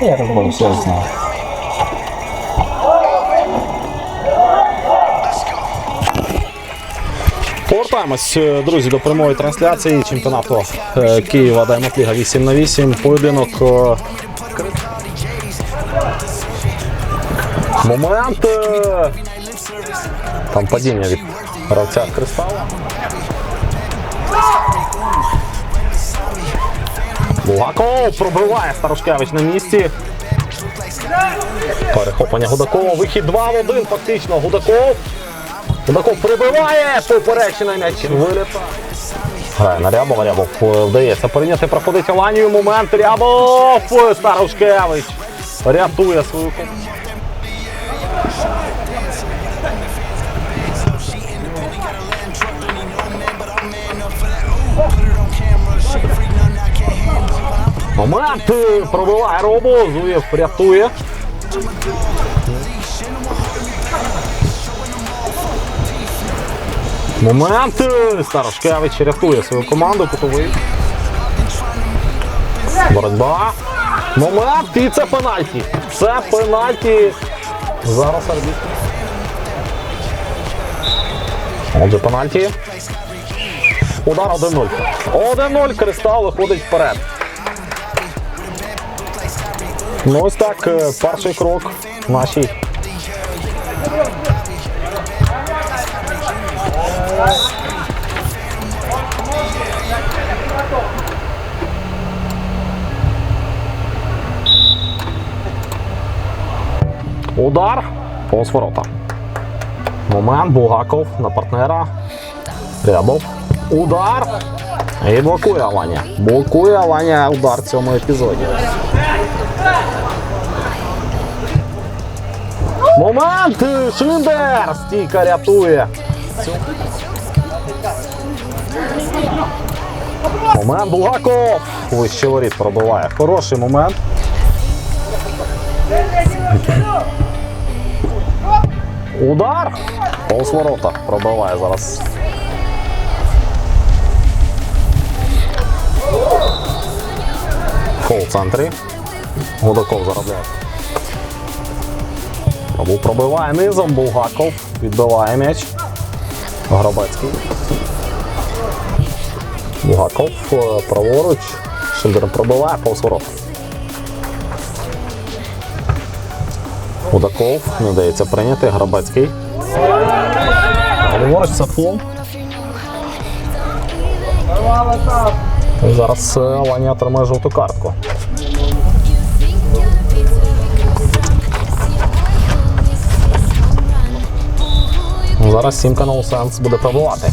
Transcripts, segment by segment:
Я розбав, все знаю. Повертаємось, е, друзі, до прямої трансляції чемпіонату е, Києва Даймопліга 8 на 8 Поєдинок. е, Момент. Там падіння від гравця Кристала. Булгаков пробиває Старошкевич на місці. Перехоплення Гудакова. Вихід 2 в 1 фактично. Гудаков. Гудаков прибиває. Поперечина м'яч вилітає. Грає на Рябова. Рябов е, вдається прийняти. Проходить Аланію. Момент. Рябов. Старушкевич. Рятує свою команду. Е, пробиває робу, Зуєв рятує. Момент Старошкевич рятує свою команду, кутовий. Боротьба. Момент і це пенальті. Це пенальті. Зараз арбітр. Отже, пенальті. Удар 1-0. 1-0. Кристал виходить вперед. Ну ось так, е, перший крок в нашій. Удар повз ворота. Момент Булгаков на партнера. Рябов. Удар. І блокує Аланя. Блокує Аланя удар в цьому епізоді. Момент! Шиндер! Стійка рятує. Момент Булгаков. Вище воріт пробиває. Хороший момент. Удар! Повз ворота пробиває зараз. Фол в центрі. Гудаков заробляє. Абу пробиває низом, Булгаков відбиває м'яч. Гробецький. Булгаков е, праворуч. Шильдер пробиває повз ворота. Гудаков не дається прийняти. Грабецький. Ліворуч це фол. Зараз е, Ваня отримає жовту картку. Зараз сімка на Усенс буде пробувати.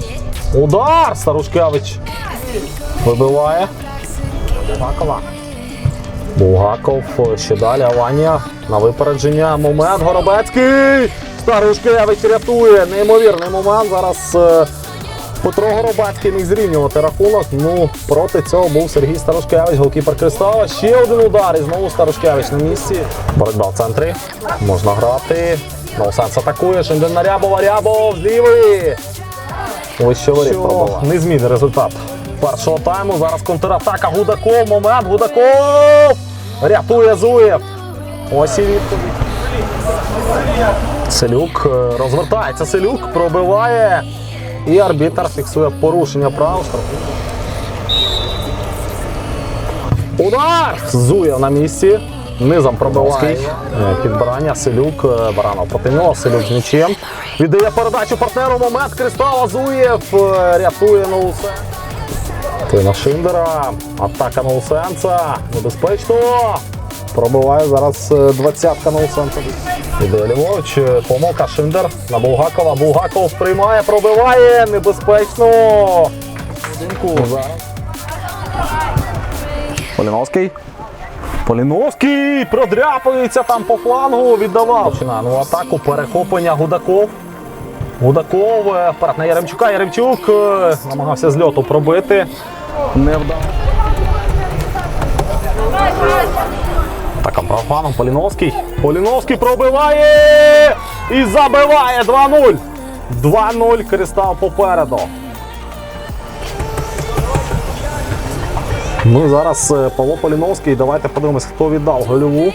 Удар! Старушкевич вибиває. Булгакова. Булгаков ще далі. Аванія на випередження. Момент Горобецький. Старушкевич рятує. Неймовірний момент. Зараз е, Петро Горобецький міг зрівнювати рахунок. Ну, проти цього був Сергій Старушкевич, голкіпер Кристала. Ще один удар. І знову Старушкевич на місці. Боротьба в центрі. Можна грати. Ноусенс атакує. Шинден на Рябова. Рябов з лівої. Вище воріт пробував. Не змінить результат першого тайму. Зараз контратака. Гудаков. Момент. Гудаков. Рятує Зуєв. Ось і відповідь. Селюк е, розвертається. Селюк пробиває. І арбітр фіксує порушення прав. Удар! Зуєв на місці. Низом пробиває Е, підбирання. Селюк, е, Баранов проти нього. Селюк з м'ячем. Віддає передачу партнеру. Момент Кристала Зуєв. е, Рятує Ноусе. Тина Шиндера. Атака Ноусенса. Небезпечно. Пробиває зараз двадцятка Ноусенса. Іде ліворуч. Помилка Шиндер на Булгакова. Булгаков приймає, пробиває. Небезпечно. Одинку зараз. Поліновський. Поліновський продряпується там по флангу, віддавав. Ну, атаку, перехоплення Гудаков. Гудаков е, вперед на Яремчука. Яремчук е, намагався з льоту пробити. Не вдав. Так, а Поліновський. Поліновський пробиває і забиває 2-0. 2-0 Кристал попереду. Ну і зараз е, Павло Поліновський. Давайте подивимось, хто віддав гольову.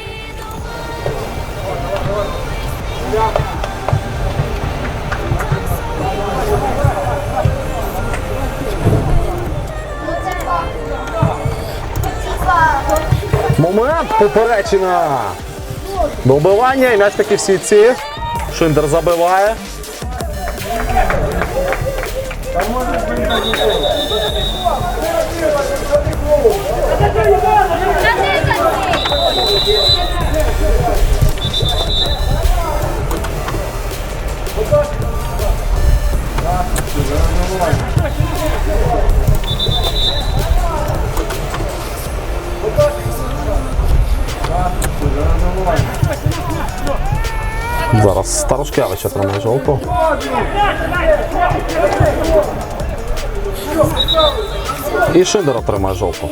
Момент поперечина. Добивання і м'яч таки в сітці. Шиндер забиває. Зараз Старушкевич отримає жовту. І шидер отримає жовту.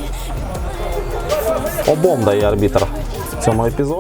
Обом дає арбітр в цьому епізоді.